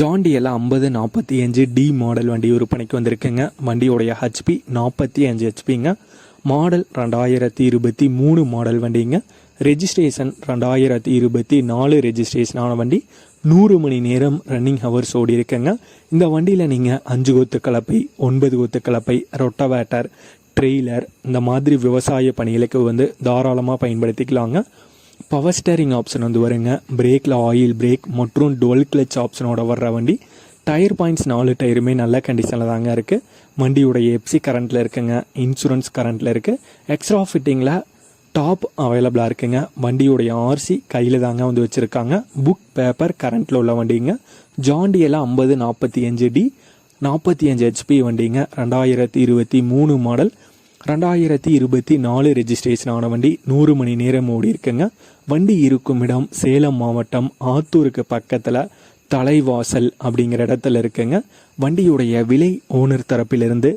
ஜாண்டியில் ஐம்பது நாற்பத்தி அஞ்சு டி மாடல் வண்டி விற்பனைக்கு வந்திருக்குங்க. வண்டியோடைய ஹெச்பி நாற்பத்தி அஞ்சு ஹெச்பிங்க மாடல் ரெண்டாயிரத்தி இருபத்தி மூணு மாடல் வண்டிங்க. ரெஜிஸ்ட்ரேஷன் ரெண்டாயிரத்தி இருபத்தி நாலு ரெஜிஸ்ட்ரேஷனான வண்டி. நூறு மணி நேரம் ரன்னிங் ஹவர்ஸ் ஓடி இருக்குங்க. இந்த வண்டியில் நீங்கள் அஞ்சு கொத்து கலப்பை ஒன்பது கொத்து கலப்பை ரொட்டவேட்டர் ட்ரெய்லர் இந்த மாதிரி விவசாய பணிகளுக்கு வந்து தாராளமாக பயன்படுத்திக்கலாங்க. பவர் ஸ்டேரிங் ஆப்ஷன் வந்து வருங்க. பிரேக்கில் ஆயில் பிரேக் மற்றும் டுவெல் கிளச் ஆப்ஷனோட வர்ற வண்டி. டயர் பாயிண்ட்ஸ் நாலு டயருமே நல்ல கண்டிஷனில் தாங்க இருக்குது வண்டியோடைய எப்சி கரண்ட்டில் இருக்குங்க. இன்சூரன்ஸ் கரண்ட்டில் இருக்குது எக்ஸ்ட்ரா ஃபிட்டிங்கில் டாப் அவைலபிளாக இருக்குங்க. வண்டியுடைய ஆர்சி கையில் தாங்க வந்து வச்சுருக்காங்க. புக் பேப்பர் கரண்ட்டில் உள்ள வண்டிங்க. ஜாண்டியில் ஐம்பது நாற்பத்தி அஞ்சு டி நாற்பத்தி அஞ்சு ஹெச்பி வண்டிங்க. ரெண்டாயிரத்தி இருபத்தி மூணு மாடல் ரெண்டாயிரத்தி இருபத்தி நாலு ரெஜிஸ்ட்ரேஷன் ஆன வண்டி நூறு மணி நேரம் ஓடி இருக்குங்க. வண்டி இருக்கும் இடம் சேலம் மாவட்டம் ஆத்தூருக்கு பக்கத்தில் தலைவாசல் அப்படிங்கிற இடத்துல இருக்குங்க. வண்டியுடைய விலை ஓனர் தரப்பிலிருந்து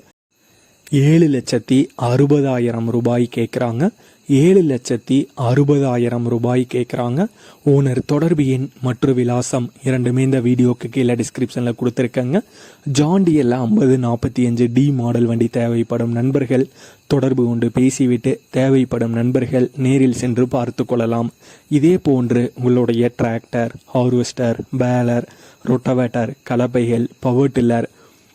ஏழு லட்சத்தி அறுபதாயிரம் ரூபாய் கேட்குறாங்க ஏழு லட்சத்தி அறுபதாயிரம் ரூபாய் கேட்குறாங்க ஓனர் தொடர்பு எண் மற்றும் விலாசம் இரண்டுமே இந்த வீடியோக்கு கீழே டிஸ்கிரிப்ஷனில் கொடுத்துருக்கேங்க. ஜாண்டியில் ஐம்பது நாற்பத்தி அஞ்சு டி மாடல் வண்டி தேவைப்படும் நண்பர்கள். தொடர்பு கொண்டு பேசிவிட்டு தேவைப்படும் நண்பர்கள் நேரில் சென்று பார்த்து கொள்ளலாம். இதே போன்று உங்களுடைய tractor harvester baler rotavator கலப்பைகள் power tiller